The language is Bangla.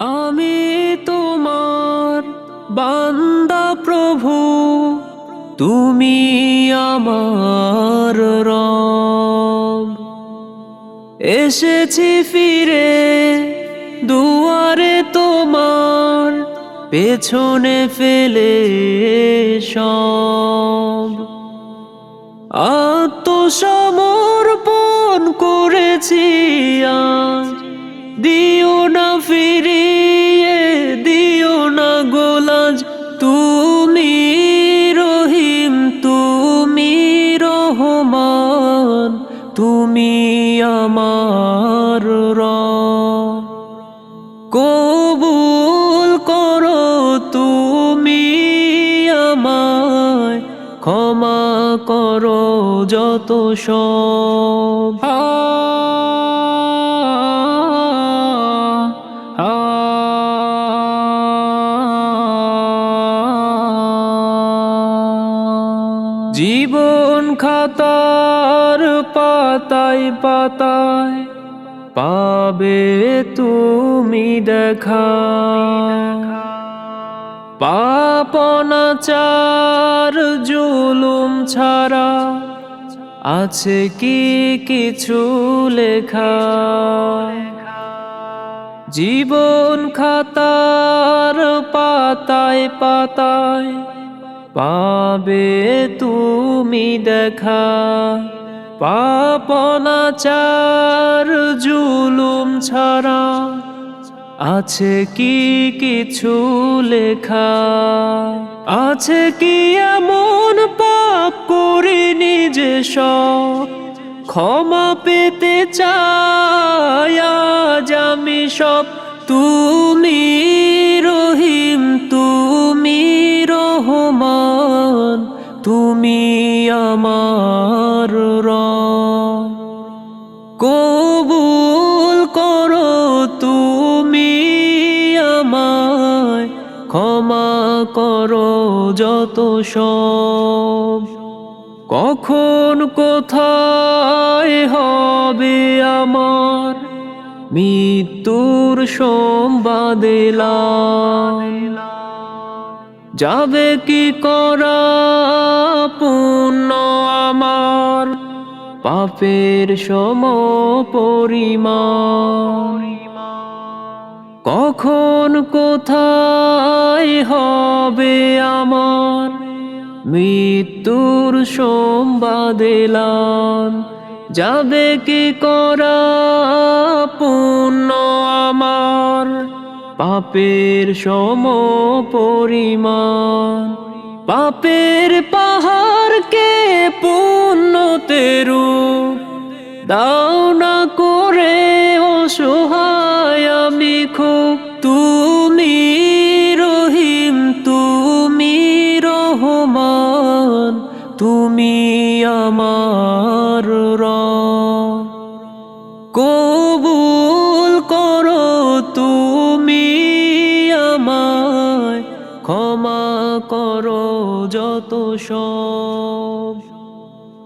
আমি তোমার বান্দা প্রভু, তুমি আমার রব। এসেছি ফিরে, দুয়ারে তোমার পেছনে ফেলে সব। আত্মসমর্পণ করেছি আজ আমার র। কবুল করো তুমি আমায় ক্ষমা করো যত সব। জীবন খাতার পাতায় পাতায় পাবে তুমি দেখা। পাপনাচার জুলুম ছাড়া আছে কি কিছু লেখা? জীবন খাতার পাতায় পাতায় পাবে তুমি দেখা। পাপনাচার জুলুম ছাড়া আছে কি কিছু লেখা? আছে কি এমন পাপ করে নিজে সব ক্ষমা পেতে চাই? আজ আমি সব তুমি কবুল করো তুমি আমায়, ক্ষমা করো যত সব। কখন কোথায় হবে আমার মৃত্যুর সম্বাদেলাম যাবে কি করা আমার পাপের সম কখন কোথায় হবে আমার? মৃত্যুর সম্বাদেলাম যাবে কি করা পুণ্য আমার? পাপের সম পরিমাণ পাপের পাহাড়কে রূপ দাও না করে অসহায় আমি খুব। তুমি রহিম, তুমি রহমান, তুমি আমার রব। কবুল করো তুমি আমায়, ক্ষমা করো যত সব।